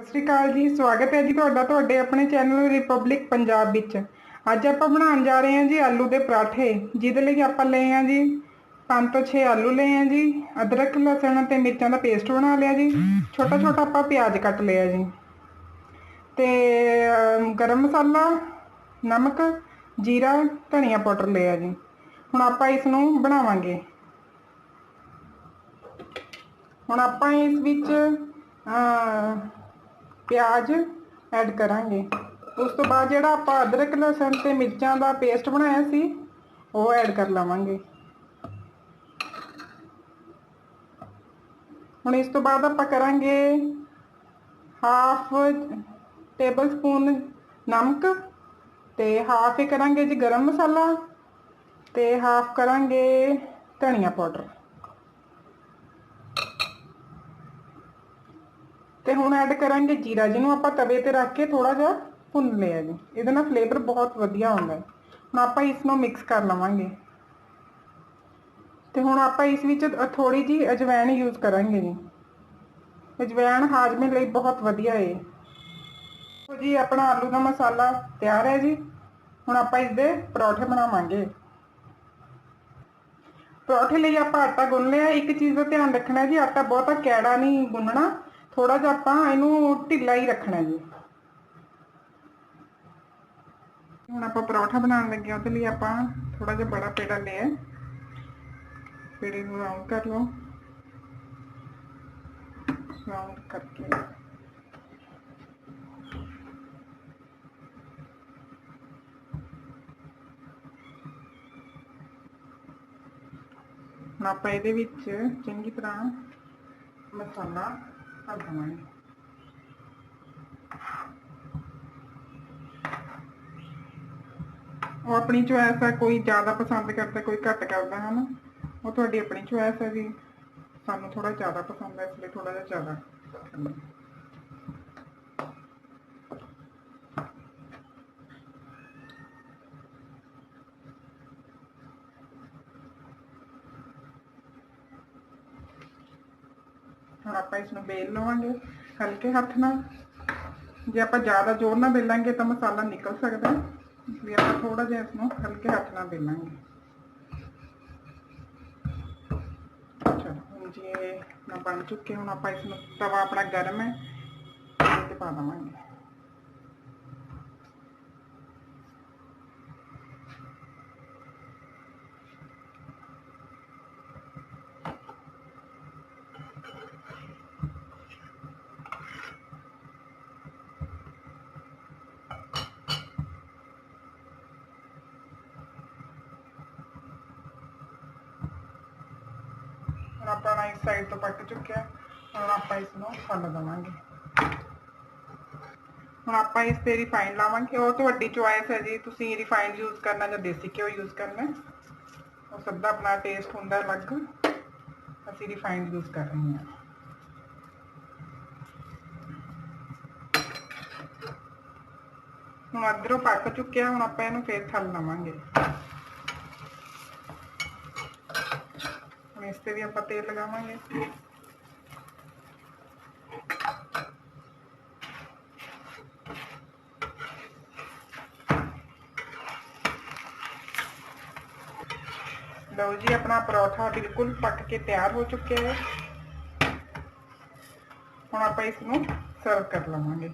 ਸਤਿ ਸ਼੍ਰੀ ਅਕਾਲ ਜੀ ਸਵਾਗਤ ਹੈ ਜੀ ਤੁਹਾਡਾ ਤੁਹਾਡੇ ਆਪਣੇ ਚੈਨਲ ਰਿਪਬਲਿਕ ਪੰਜਾਬ ਵਿੱਚ। ਅੱਜ ਆਪਾਂ ਬਣਾਉਣ ਜਾ ਰਹੇ ਹਾਂ ਜੀ ਆਲੂ ਦੇ ਪਰਾਠੇ ਜਿਹਦੇ ਲਈ ਆਪਾਂ ਲਏ ਹਾਂ ਜੀ 5 ਤੋਂ 6 ਆਲੂ ਲਏ ਆ ਜੀ ਅਦਰਕ ਲਸਣ ਤੇ ਮਿਰਚਾਂ ਦਾ ਪੇਸਟ ਬਣਾ ਲਿਆ ਜੀ। ਛੋਟਾ ਛੋਟਾ ਆਪਾਂ ਪਿਆਜ਼ ਕੱਟ ਲਿਆ ਜੀ। ਤੇ ਗਰਮ ਮਸਾਲਾ ਨਮਕ ਜੀਰਾ ਧਨੀਆ ਪਾਊਡਰ ਲਿਆ ਜੀ। ਹੁਣ ਆਪਾਂ ਇਸ ਨੂੰ ਬਣਾਵਾਂਗੇ। ਹੁਣ ਆਪਾਂ ਇਸ ਵਿੱਚ ਅਮ, ਪਿਆਜ਼ ਐਡ ਕਰਾਂਗੇ। ਉਸ ਤੋਂ ਬਾਅਦ ਜਿਹੜਾ ਆਪਾਂ ਅਦਰਕ, ਲਸਣ ਤੇ ਮਿਰਚਾਂ ਦਾ ਪੇਸਟ ਬਣਾਇਆ ਸੀ, ਉਹ ਐਡ ਕਰ ਲਵਾਂਗੇ। ਹੁਣ ਇਸ ਤੋਂ ਬਾਅਦ ਆਪਾਂ ਕਰਾਂਗੇ ਹਾਫ ਟੇਬਲ ਸਪੂਨ ਨਮਕ ਤੇ ਹਾਫ ਹੀ ਕਰਾਂਗੇ ਜੀ ਗਰਮ ਮਸਾਲਾ ਤੇ ਹਾਫ ਕਰਾਂਗੇ ਧਨੀਆ ਪਾਊਡਰ। ਤੇ ਹੁਣ ਐਡ ਕਰਾਂਗੇ ਜੀਰਾ, ਜਿਹਨੂੰ ਆਪਾਂ ਤਵੇ ਤੇ ਰੱਖ ਕੇ ਥੋੜਾ ਜਿਹਾ ਭੁੰਨ ਲਿਆ ਜੀ। ਇਹਦੇ ਨਾਲ ਫਲੇਵਰ ਬਹੁਤ ਵਧੀਆ ਆਉਂਦਾ ਹੈ। ਹੁਣ ਆਪਾਂ ਇਸ ਨੂੰ ਮਿਕਸ ਕਰ ਲਵਾਂਗੇ। ਤੇ ਹੁਣ ਆਪਾਂ ਇਸ ਵਿੱਚ ਥੋੜੀ ਜੀ ਅਜਵਾਇਣ ਯੂਜ਼ ਕਰਾਂਗੇ ਜੀ। ਅਜਵਾਇਣ ਹਾਜ਼ਮੇ ਲਈ ਬਹੁਤ ਵਧੀਆ ਹੈ ਲਓ ਜੀ, ਆਪਣਾ ਆਲੂ ਦਾ ਮਸਾਲਾ ਤਿਆਰ ਹੈ ਜੀ। ਹੁਣ ਆਪਾਂ ਇਸ ਦੇ ਪਰੌਠੇ ਬਣਾਵਾਂਗੇ। ਪਰੌਠੇ ਲਈ ਆਪਾਂ ਆਟਾ ਗੁੰਨ ਲਿਆ। ਇੱਕ ਚੀਜ਼ ਦਾ ਧਿਆਨ ਰੱਖਣਾ ਜੀ, ਆਟਾ ਬਹੁਤਾ ਕੈੜਾ ਨਹੀਂ ਗੁੰਨਣਾ। ਥੋੜਾ ਜਿਹਾ ਆਪਾਂ ਇਹਨੂੰ ਢਿੱਲਾ ਹੀ ਰੱਖਣਾ ਜੀ। ਹੁਣ ਆਪਾਂ ਪਰੌਠਾ ਬਣਾਉਣ ਲੱਗੇ ਉਹਦੇ ਲਈ ਆਪਾਂ ਥੋੜਾ ਜਿਹਾ ਬੜਾ ਪੇੜਾ ਲਿਆ ਪੇੜੇ ਨੂੰ ਰਾਉਂਡ ਕਰ ਲਓ। ਰਾਉਂਡ ਕਰਕੇ। ਹੁਣ ਆਪਾਂ ਇਹਦੇ ਵਿੱਚ ਚੰਗੀ ਤਰ੍ਹਾਂ ਮਸਾਲਾ ਭਰ ਦੇਵਾਂਗੇ ਉਹ ਆਪਣੀ ਚੁਆਇਸ ਹੈ ਕੋਈ ਜ਼ਿਆਦਾ ਪਸੰਦ ਕਰਦਾ, ਕੋਈ ਘੱਟ ਕਰਦਾ ਹੈ ਨਾ ਉਹ ਤੁਹਾਡੀ ਆਪਣੀ ਚੁਆਇਸ ਹੈ ਜੀ ਸਾਨੂੰ ਥੋੜਾ ਜ਼ਿਆਦਾ ਪਸੰਦ ਹੈ ਇਸ ਲਈ ਥੋੜਾ ਜਿਹਾ ਜ਼ਿਆਦਾ ਹੁਣ ਆਪਾਂ ਇਸ ਨੂੰ ਬੇਲ ਲਵਾਂਗੇ, ਹਲਕੇ ਹੱਥ ਨਾਲ। ਜੇ ਆਪਾਂ ਜ਼ਿਆਦਾ ਜ਼ੋਰ ਨਾਲ ਬੇਲਾਂਗੇ ਤਾਂ ਮਸਾਲਾ ਨਿਕਲ ਸਕਦਾ ਇਸ ਲਈ ਆਪਾਂ ਥੋੜਾ ਜਿਹਾ ਇਸ ਨੂੰ ਹਲਕੇ ਹੱਥ ਨਾਲ ਬੇਲਾਂਗੇ। ਚਲੋ ਹੁਣ ਜੀ ਨਾ ਬਣ ਚੁੱਕੇ, ਹੁਣ ਆਪਾਂ ਇਸ ਨੂੰ ਤਵਾ ਆਪਣਾ ਗਰਮ ਹੈ ਤੇ ਪਾ ਦਵਾਂਗੇ ਹੁਣ ਆਪਣਾ ਇਸ ਸਾਈਡ ਤੋਂ ਪੱਕ ਚੁੱਕਿਆ। ਹੁਣ ਆਪਾਂ ਇਸ ਨੂੰ ਛੱਡ ਦਵਾਂਗੇ। ਹੁਣ ਆਪਾਂ ਇਸ ਤੇ ਰਿਫਾਈਨ ਲਾਵਾਂਗੇ। ਉਹ ਤੁਹਾਡੀ ਚੁਆਇਸ ਹੈ ਜੀ। ਤੁਸੀਂ ਰਿਫਾਈਨ ਯੂਜ਼ ਕਰਨਾ ਜਾਂ ਦੇਸੀ ਘਿਓ ਯੂਜ਼ ਕਰਨਾ ਉਹ ਸਭ ਦਾ ਆਪਣਾ ਟੇਸਟ ਹੁੰਦਾ ਅਲੱਗ। ਅਸੀਂ ਰਿਫਾਈਨ ਯੂਜ਼ ਕਰ ਰਹੇ ਹਾਂ। ਹੁਣ ਅਦਰੋਂ ਪੱਕ ਚੁੱਕਿਆ। ਹੁਣ ਆਪਾਂ ਇਹਨੂੰ ਫੇਰ ਥੱਲ ਲਵਾਂਗੇ। ਹੁਣ ਇਸ ਤੇ ਵੀ ਆਪਾਂ ਤੇਲ ਲਗਾਵਾਂਗੇ ਲਓ ਜੀ ਆਪਣਾ ਪਰੌਠਾ ਬਿਲਕੁਲ ਪੱਕ ਕੇ ਤਿਆਰ ਹੋ ਚੁੱਕਿਆ ਹੈ ਹੁਣ ਆਪਾਂ ਇਸ ਨੂੰ ਸਰਵ ਕਰ ਲਵਾਂਗੇ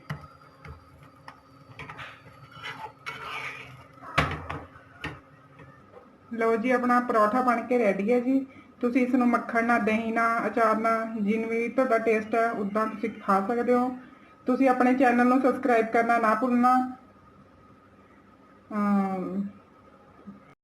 ਲਓ ਜੀ ਆਪਣਾ ਪਰੌਠਾ ਬਣ ਕੇ ਰੈਡੀ ਹੈ ਜੀ ਤੁਸੀਂ ਇਸ ਨੂੰ ਮੱਖਣ ਨਾਲ, ਦਹੀਂ ਨਾਲ, ਅਚਾਰ ਨਾਲ ਜਿਵੇਂ ਤੁਹਾਡਾ ਟੇਸਟ ਹੈ ਉਦਾਂ ਤੁਸੀਂ ਖਾ ਸਕਦੇ ਹੋ। ਤੁਸੀਂ ਆਪਣੇ ਚੈਨਲ ਨੂੰ ਸਬਸਕ੍ਰਾਈਬ ਕਰਨਾ ਨਾ ਭੁੱਲਣਾ।